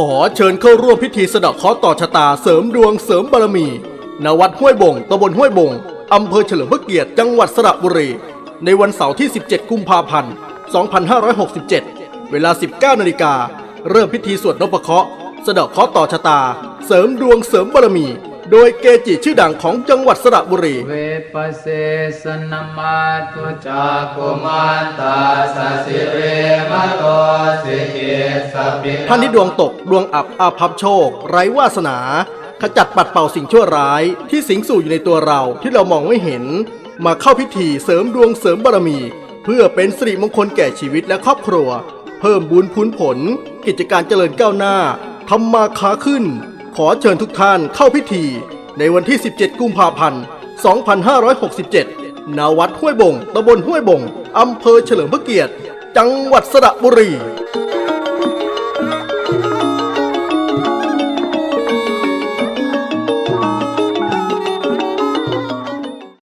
ขอเชิญเข้าร่วมพิธีสะดาะเคราะห์ต่อชะตาเสริมดวงเสริมบารมี ณ วัดห้วยบงตำบลห้วยบงอำเภอเฉลิมพระเกียรติจังหวัดสระบุรี ในวันเสาร์ที่ 17 กุมภาพันธ์ 2567 เวลา 19 นาฬิกา เริ่มพิธีสวดนพเคราะห์สะดาะเคราะห์ต่อชะตา เสริมดวงเสริมบารมี โดยเกจิชื่อดังของจังหวัดสระบุรี เวปเสสนมาตุจักกุมันตาสสิเร ท่านที่ดวงตกดวงอับอาภัพโชค ไร้วาสนา ขจัดปัดเป่าสิ่งชั่วร้าย ที่สิงสู่อยู่ในตัวเราที่เรามองไม่เห็น มาเข้าพิธีเสริมดวงเสริมบารมี เพื่อเป็นสิริมงคลแก่ชีวิตและครอบครัว เพิ่มบุญพูนผล กิจการเจริญก้าวหน้าทำมาค้าขึ้น ขอเชิญทุกท่านเข้าพิธี ในวันที่ 17 กุมภาพันธ์ 2567ณวัดห้วยบงตำบลห้วยบงอำเภอเฉลิมพระเกียรติ จังหวัดสระบุรี